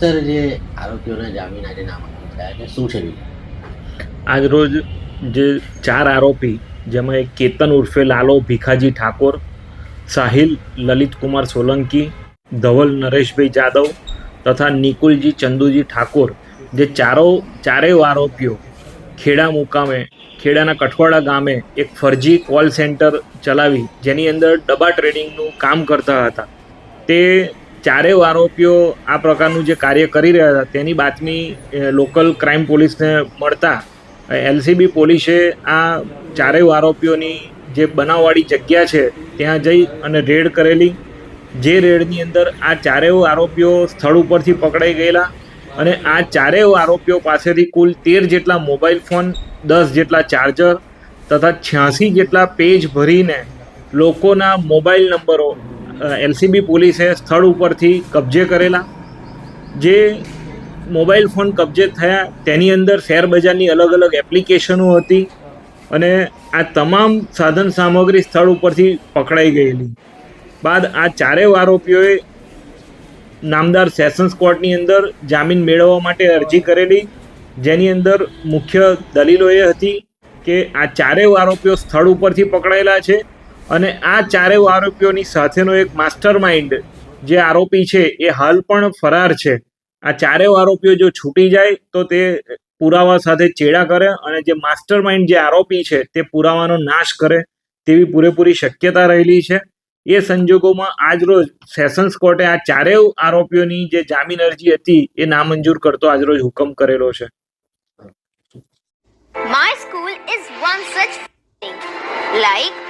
Sir જે આરોપીઓના જામીન આજે નામંજૂર થયા છે, શું છે આજ રોજ જે ચાર આરોપી, જેમાં એક કેતન ઉર્ફે લાલો ભીખાજી ઠાકોર, સાહિલ લલિતકુમાર સોલંકી, ધવલ નરેશભાઈ જાદવ તથા નિકુલજી ચંદુજી ઠાકોર, જે ચારો, ચારેય આરોપીઓ ખેડા મુકામે, ખેડાના કઠવાડા ગામે એક ફરજી કોલ સેન્ટર ચલાવી, જેની અંદર ડબ્બા ટ્રેડિંગનું કામ કરતા હતા. તે ચારેય આરોપીઓ આ પ્રકારનું જે કાર્ય કરી રહ્યા હતા, તેની બાતમી લોકલ ક્રાઇમ પોલીસને મળતા એલસીબી પોલીસે આ ચારેય આરોપીઓની જે બનાવવાળી જગ્યા છે, ત્યાં જઈ અને રેડ કરેલી. જે રેડની અંદર આ ચારેય આરોપીઓ સ્થળ ઉપરથી પકડાઈ ગયેલા અને આ ચારેય આરોપીઓ પાસેથી કુલ તેર જેટલા મોબાઈલ ફોન, દસ જેટલા ચાર્જર તથા છ્યાસી જેટલા પેજ ભરીને લોકોના મોબાઈલ નંબરો એલસીબી પોલીસે સ્થળ ઉપરથી કબજે કરેલા. જે મોબાઈલ ફોન કબજે થયા, તેની અંદર શેર બજારની અલગ અલગ એપ્લિકેશનો હતી અને આ તમામ સાધન સામગ્રી સ્થળ ઉપરથી પકડાઈ ગયેલી. બાદ આ ચારેય આરોપીઓએ નામદાર સેશન્સ કોર્ટની અંદર જામીન મેળવવા માટે અરજી કરેલી. જેની અંદર મુખ્ય દલીલો એ હતી કે આ ચારેય આરોપીઓ સ્થળ ઉપરથી પકડાયેલા છે. અને આ ચારેય આરોપીઓની સાથેનો એક માસ્ટર માઇન્ડ જે આરોપી છે, એ હાલ પણ ફરાર છે. આ ચારેય આરોપીઓ જો છૂટી જાય, તો તે પુરાવા સાથે ચેડા કરે અને જે માસ્ટર માઇન્ડ જે આરોપી છે, તે પુરાવાનો નાશ કરે તેવી પૂરેપૂરી શક્યતા રહેલી છે. એ સંજોગોમાં આજરોજ સેશન્સ કોર્ટે આ ચારેય આરોપીઓની જે જામીન અરજી હતી, એ નામંજૂર કરતો આજરોજ હુકમ કરેલો છે. My school is one such like